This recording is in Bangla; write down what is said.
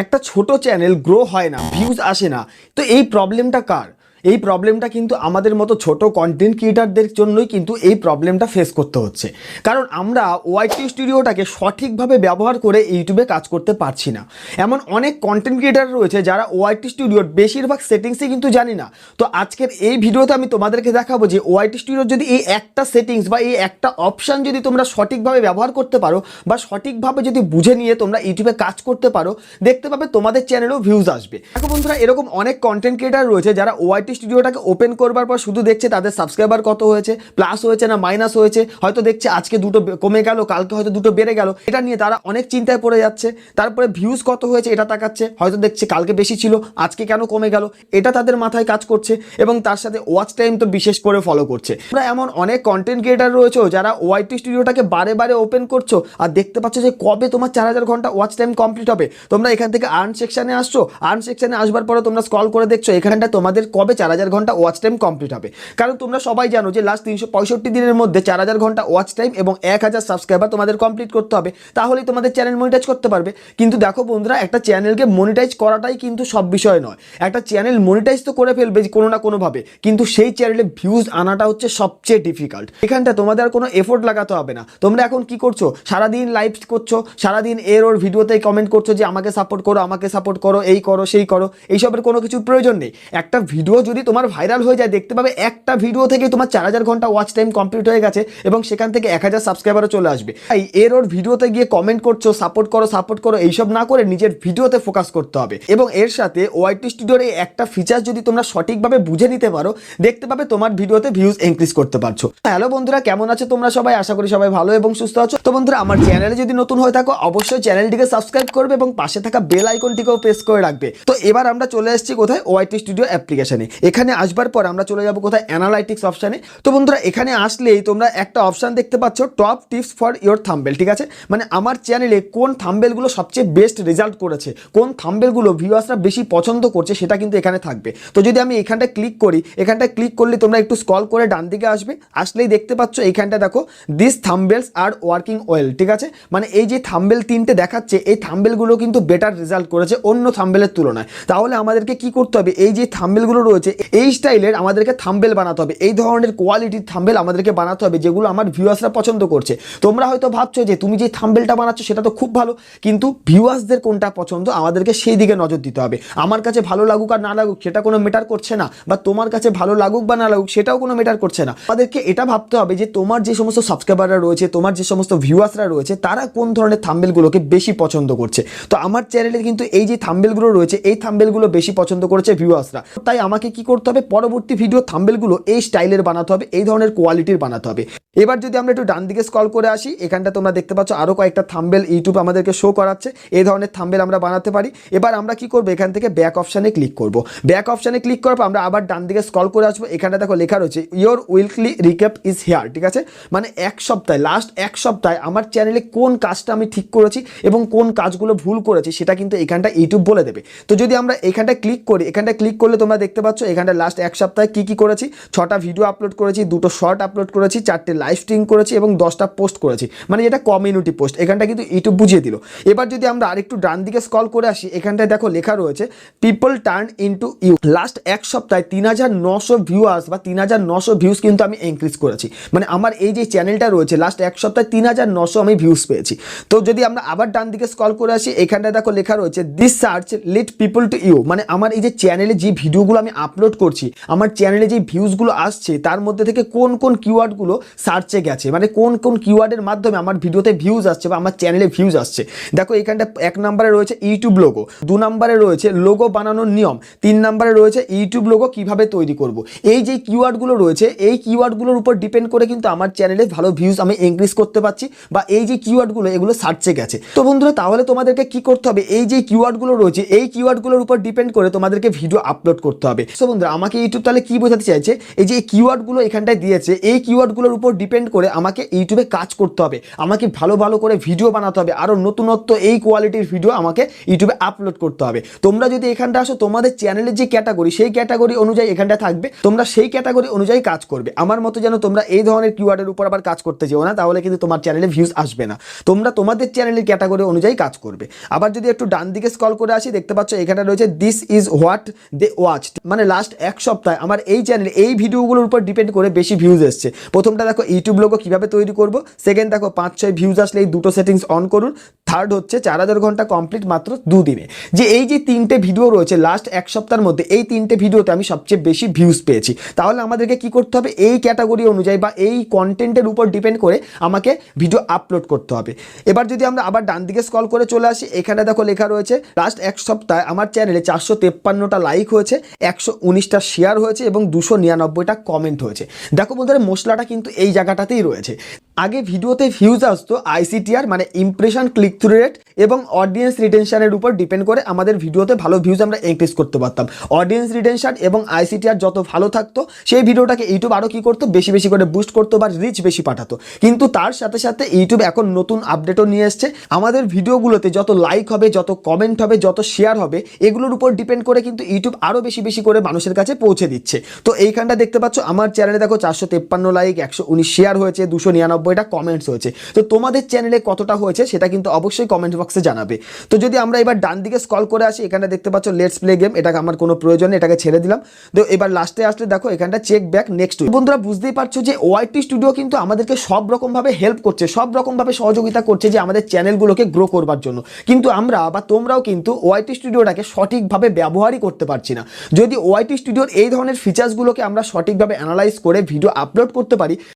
একটা ছোট চ্যানেল গ্রো হয় না ভিউজ আসে না তো এই প্রবলেমটা কার? এই প্রবলেমটা কিন্তু আমাদের মতো ছোট কন্টেন্ট ক্রিয়েটারদের জন্যই কিন্তু এই প্রবলেমটা ফেস করতে হচ্ছে। কারণ আমরা ওয়াইটি স্টুডিওটাকে সঠিকভাবে ব্যবহার করে ইউটিউবে কাজ করতে পারছি না। এমন অনেক কন্টেন্ট ক্রিয়েটার রয়েছে যারা ওয়াইটি স্টুডিওর বেশিরভাগ সেটিংসই কিন্তু জানি না। তো আজকের এই ভিডিওতে আমি তোমাদেরকে দেখাবো যে ওয়াইটি স্টুডিওর যদি এই একটা সেটিংস বা এই একটা অপশান যদি তোমরা সঠিকভাবে ব্যবহার করতে পারো বা সঠিকভাবে যদি বুঝে নিয়ে তোমরা ইউটিউবে কাজ করতে পারো, দেখতে পাবে তোমাদের চ্যানেলেও ভিউজ আসবে। দেখো বন্ধুরা, এরকম অনেক কন্টেন্ট ক্রিয়েটার রয়েছে যারা ওয়াইটি স্টুডিওটাকে ওপেন করবার পর শুধু দেখছে তাদের সাবস্ক্রাইবার কত হয়েছে প্লাস হয়েছে না মাইনাস হয়েছে, হয়তো দেখছে আজকে দুটো কমে গেল, কালকে হয়তো দুটো বেড়ে গেল। এটা নিয়ে তারা অনেক চিন্তায় পড়ে যাচ্ছে। তারপরে ভিউজ কত হয়েছে এটা তাকাচ্ছে, হয়তো দেখছে কালকে বেশি ছিল, আজকে কেন কমে গেল, এটা তাদের মাথায় কাজ করছে এবং তার সাথে ওয়াচ টাইম তো বিশেষ করে ফলো করছে। আমরা এমন অনেক কন্টেন্ট ক্রিয়েটার রয়েছে যারা ওয়াইটি স্টুডিওটাকে বারে বারে ওপেন করছ আর দেখতে পাচ্ছ যে কবে তোমার চার হাজার ঘণ্টা ওয়াচ টাইম কমপ্লিট হবে। তোমরা এখান থেকে আর্ন সেকশানে আসছো আর্ন সেকশানে আসবার পরে তোমরা স্কল করে দেখছ, এখানটা তোমাদের কবে চার হাজার ঘণ্টা ওয়াচ টাইম কমপ্লিট হবে। কারণ তোমরা সবাই জানো যে লাস্ট তিনশো পঁয়ষট্টি দিনের মধ্যে চার হাজার ঘণ্টা ওয়াচ টাইম এবং এক হাজার সাবস্ক্রাইবার তোমাদের কমপ্লিট করতে হবে। তাহলেই তোমাদের চ্যানেল মনিটাইজ করতে পারবে। কিন্তু দেখো বন্ধুরা, একটা চ্যানেলকে মনিটাইজ করাটাই কিন্তু সব বিষয় নয়। একটা চ্যানেল মনিটাইজ তো করে ফেলবে কোনো না কোনোভাবে। কিন্তু সেই চ্যানেলে ভিউজ আনাটা হচ্ছে সবচেয়ে ডিফিকাল্ট এখানটা তোমাদের আর কোনো এফোর্ট লাগাতে হবে না। তোমরা এখন কি করছ? সারাদিন লাইভ করছ, সারাদিন এর ওর ভিডিওতেই কমেন্ট করছ যে আমাকে সাপোর্ট করো, আমাকে সাপোর্ট করো, এই করো, সেই করো। এইসবের কোনো কিছুর প্রয়োজন নেই। একটা ভিডিও যদি তোমার ভাইরাল হয়ে যায়, দেখতে পাবে একটা ভিডিও থেকে তোমার চার হাজার ঘণ্টা ওয়াচ টাইম কমপ্লিট হয়ে গেছে এবং সেখান থেকে এক হাজার সাবস্ক্রাইবারও চলে আসবে। তাই এর ওর ভিডিওতে গিয়ে কমেন্ট করছ সাপোর্ট করো সাপোর্ট করো, এইসব না করে নিজের ভিডিওতে ফোকাস করতে হবে। এবং এর সাথে ওয়াইটি স্টুডিওর এই একটা ফিচার যদি তোমরা সঠিকভাবে বুঝে নিতে পারো, দেখতে পাবে তোমার ভিডিওতে ভিউজ ইনক্রিজ করতে পারছ। হ্যালো বন্ধুরা, কেমন আছো তোমরা সবাই? আশা করি সবাই ভালো এবং সুস্থ আছো। তো বন্ধুরা, আমার চ্যানেলে যদি নতুন হয়ে থাকো, অবশ্যই চ্যানেলটিকে সাবস্ক্রাইব করবে এবং পাশে থাকা বেল আইকনটিকেও প্রেস করে রাখবে। তো এবার আমরা চলে এসেছি কোথায়? ওয়াইটি স্টুডিও অ্যাপ্লিকেশনে এখানে আসবার পর আমরা চলে যাব কোথায়? অ্যানালাইটিক্স অপশানে তো বন্ধুরা, এখানে আসলেই তোমরা একটা অপশান দেখতে পাচ্ছ top tips for your thumbnail ঠিক আছে? মানে আমার চ্যানেলে কোন থাম্বেলগুলো সবচেয়ে বেস্ট রেজাল্ট করেছে, কোন থাম্বেলগুলো ভিউয়ার্সরা বেশি পছন্দ করছে, সেটা কিন্তু এখানে থাকবে। তো যদি আমি এখানটা ক্লিক করি এখানটা ক্লিক করলে তোমরা একটু স্কল করে ডান দিকে আসবে। আসলেই দেখতে পাচ্ছ এইখানটা দেখো this thumbnails are working well ঠিক আছে? মানে এই যে থাম্বেল তিনটে দেখাচ্ছে, এই থাম্বেলগুলো কিন্তু বেটার রেজাল্ট করেছে অন্য থাম্বেলের তুলনায়। তাহলে আমাদেরকে কি করতে হবে? এই যে থাম্বেলগুলো রয়েছে এই স্টাইলের আমাদেরকে থাম্বেল বানাতে হবে, এই ধরনের কোয়ালিটির থাম্বেল আমাদেরকে বানাতে হবে যেগুলো আমার ভিউয়ার্সরা পছন্দ করছে। তোমরা হয়তো ভাবছ যে তুমি যে থাম্বেলটা বানাচ্ছ সেটা তো খুব ভালো, কিন্তু ভিউয়ার্সদের কোনটা পছন্দ আমাদেরকে সেই দিকে নজর দিতে হবে। আমার কাছে ভালো লাগুক আর না লাগুক সেটা কোনো মেটার করছে না, বা তোমার কাছে ভালো লাগুক বা না লাগুক সেটাও কোনো মেটার করছে না। আমাদেরকে এটা ভাবতে হবে যে তোমার যে সমস্ত সাবস্ক্রাইবাররা রয়েছে, তোমার যে সমস্ত ভিউয়ার্সরা রয়েছে, তারা কোন ধরনের থাম্বেলগুলোকে বেশি পছন্দ করছে? তো আমার চ্যানেলে কিন্তু এই যে থাম্বেলগুলো রয়েছে, এই থাম্বেলগুলো বেশি পছন্দ করেছে ভিউয়ার্সরা। তাই আমাকে কি করতে হবে? পরবর্তী ভিডিও থাম্বেলগুলো এই স্টাইলের বানাতে হবে, এই ধরনের কোয়ালিটির বানাতে হবে। এবার যদি আমরা একটু ডান দিকে স্কল করে আসি, এখানটা তোমরা দেখতে পাচ্ছ আরও কয়েকটা থাম্বেল ইউটিউব আমাদেরকে শো করাচ্ছে। এই ধরনের থাম্বেল আমরা বানাতে পারি। এবার আমরা কি করব? এখান থেকে ব্যাক অপশানে ক্লিক করব। ব্যাক অপশানে ক্লিক করার পর আমরা আবার ডান দিকে স্কল করে আসব। এখানটা দেখো লেখা রয়েছে your weekly recap is here ঠিক আছে? মানে এক সপ্তাহে লাস্ট এক সপ্তাহে আমার চ্যানেলে কোন কাজটা আমি ঠিক করেছি এবং কোন কাজগুলো ভুল করেছি, সেটা কিন্তু এখানটা ইউটিউব বলে দেবে। তো যদি আমরা এখানটা ক্লিক করি এখানটা ক্লিক করলে তোমরা দেখতে পাচ্ছ এখানটা লাস্ট এক সপ্তাহে কী কী করেছি? ছটা ভিডিও আপলোড করেছি, দুটো শর্ট আপলোড করেছি, চারটে লাইভ স্ট্রিম করেছি এবং দশটা পোস্ট করেছি। মানে যেটা কমিউনিটি পোস্ট এখানটা কিন্তু ইউটিউব বুঝিয়ে দিল। এবার যদি আমরা আরেকটু ডান দিকে স্কল করে আসি, এখানটায় দেখো লেখা রয়েছে people turn into you last এক সপ্তাহে তিন হাজার নশো ভিউয়ার্স বা তিন হাজার নশো ভিউজ কিন্তু আমি ইনক্রিজ করেছি। মানে আমার এই যে চ্যানেলটা রয়েছে লাস্ট এক সপ্তাহে তিন হাজার নশো আমি ভিউজ পেয়েছি। তো যদি আমরা আবার ডান দিকে স্কল করে আসি, এখানটায় দেখো লেখা রয়েছে this search lit people to you মানে আমার এই যে চ্যানেলে যে ভিডিওগুলো আমি আপলোড করছি, আমার চ্যানেলে যে ভিউজগুলো আসছে, তার মধ্যে থেকে কোন কোন কিওয়ার্ডগুলো সার্চে গেছে মানে কোন কোন কিওয়ার্ডের মাধ্যমে আমার ভিডিওতে ভিউজ আসছে বা আমার চ্যানেলে ভিউজ আসছে। দেখো, এখানটা এক নম্বরে রয়েছে ইউটিউব লোগো দু নম্বরে রয়েছে লোগো বানানোর নিয়ম, তিন নম্বরে রয়েছে ইউটিউব লোগো কীভাবে তৈরি করব। এই যে কিওয়ার্ডগুলো রয়েছে, এই কিওয়ার্ডগুলোর উপর ডিপেন্ড করে কিন্তু আমার চ্যানেলে ভালো ভিউজ আমি ইনক্রিজ করতে পারছি বা এই যে কিওয়ার্ডগুলো এগুলো সার্চে গেছে। তো বন্ধুরা, তাহলে তোমাদেরকে কি করতে হবে? এই যে কিওয়ার্ডগুলো রয়েছে, এই কিওয়ার্ডগুলোর উপর ডিপেন্ড করে তোমাদেরকে ভিডিও আপলোড করতে হবে। দেখছ বন্ধুরা, আমাকে ইউটিউব তাহলে কি বোঝাতে চাইছে? এই যে কিওয়ার্ডগুলো এখানটায় দিয়েছে, এই কিওয়ার্ডগুলোর উপর ডিপেন্ড করে আমাকে ইউটিউবে কাজ করতে হবে। আমাকে ভালো ভালো করে ভিডিও বানাতে হবে। আরও নতুনত্ব এই কোয়ালিটির ভিডিও আমাকে ইউটিউবে আপলোড করতে হবে। তোমরা যদি এখানটা আসো, তোমাদের চ্যানেলের যে ক্যাটাগরি সেই ক্যাটাগরি অনুযায়ী এখানটা থাকবে। তোমরা সেই ক্যাটাগরি অনুযায়ী কাজ করবে। আমার মতো যেন তোমরা এই ধরনের কিওয়ার্ডের উপর আবার কাজ করতে যেও না, তাহলে কিন্তু তোমার চ্যানেলে ভিউজ আসবে না। তোমরা তোমাদের চ্যানেলের ক্যাটাগরি অনুযায়ী কাজ করবে। আবার যদি একটু ডান দিকে স্কল করে আসি, দেখতে পাচ্ছ এখানে রয়েছে this is what they watch মানে লাস্ট এক সপ্তাহে আমার এই চ্যানেলে এই ভিডিওগুলোর উপর ডিপেন্ড করে বেশি ভিউজ এসছে। প্রথমটা দেখো ইউটিউব লোগো কীভাবে তৈরি করব সেকেন্ড দেখো পাঁচ ছয় ভিউজ আসলে এই দুটো সেটিংস অন করুন থার্ড হচ্ছে চার হাজার ঘণ্টা কমপ্লিট মাত্র দুদিনে। যে এই যে তিনটে ভিডিও রয়েছে লাস্ট এক সপ্তাহের মধ্যে, এই তিনটে ভিডিওতে আমি সবচেয়ে বেশি ভিউজ পেয়েছি। তাহলে আমাদেরকে কি করতে হবে? এই ক্যাটাগরি অনুযায়ী বা এই কন্টেন্টের উপর ডিপেন্ড করে আমাকে ভিডিও আপলোড করতে হবে। এবার যদি আমরা আবার ডান দিকে স্কল করে চলে আসি, এখানে দেখো লেখা রয়েছে লাস্ট এক সপ্তাহে আমার চ্যানেলে চারশো তেপ্পান্নটা লাইক হয়েছে, একশো উনিশটা শেয়ার হয়েছে এবং দুশো নিরানব্বইটা কমেন্ট হয়েছে। দেখো বন্ধুরা, মশলাটা কিন্তু এই জায়গাটাতেই রয়েছে। আগে ভিডিওতে ভিউজ আসতো আইসিটিআর মানে ইমপ্রেশন ক্লিক থ্রু রেট এবং অডিয়েন্স রিটেনশনের উপর ডিপেন্ড করে আমাদের ভিডিওতে ভালো ভিউজ আমরা ইনক্রিজ করতে পারতাম। অডিয়েন্স রিটেনশন এবং আইসিটিআর যত ভালো থাকতো, সেই ভিডিওটাকে ইউটিউব আরও কী করতো, বেশি বেশি করে বুস্ট করতো বা রিচ বেশি পাঠাতো। কিন্তু তার সাথে সাথে ইউটিউব এখন নতুন আপডেটও নিয়ে এসছে। আমাদের ভিডিওগুলোতে যত লাইক হবে, যত কমেন্ট হবে, যত শেয়ার হবে, এগুলোর উপর ডিপেন্ড করে কিন্তু ইউটিউব আরও বেশি বেশি করে মানুষের কাছে পৌঁছে দিচ্ছে। তো এইখানটা দেখতে পাচ্ছ, আমার চ্যানেলে দেখো চারশো লাইক একশো উনিশ শেয়ার হয়েছে, দুশো নিরানব্বইটা কমেন্টস হয়েছে। তো তোমাদের চ্যানেলে কতটা হয়েছে সেটা কিন্তু অবশ্যই কমেন্ট বক্সে জানাবে। তো যদি আমরা এবার ডান দিকে স্কল করে আসি, এখানে দেখতে পাচ্ছ লেটস প্লে গেম এটাকে আমার কোনো প্রয়োজন এটাকে ছেড়ে দিলাম। তো এবার লাস্টে আসলে দেখো, এখানটা চেক ব্যাক নেক্সট বন্ধুরা, বুঝতেই পারছ যে ওয়াইটি স্টুডিও কিন্তু আমাদেরকে সব রকমভাবে হেল্প করছে, সব রকমভাবে সহযোগিতা করছে যে আমাদের চ্যানেলগুলোকে গ্রো করবার জন্য। কিন্তু আমরা বা তোমরাও কিন্তু ওয়াইটি স্টুডিওটাকে সঠিকভাবে ব্যবহারই করতে পারছি না। যদি ওয়াইটি স্টুডিওর এই ধরনের ফিচার্সগুলোকে আমরা সঠিকভাবে অ্যানালাইজ করে ভিডিও আপলোড করতে পারি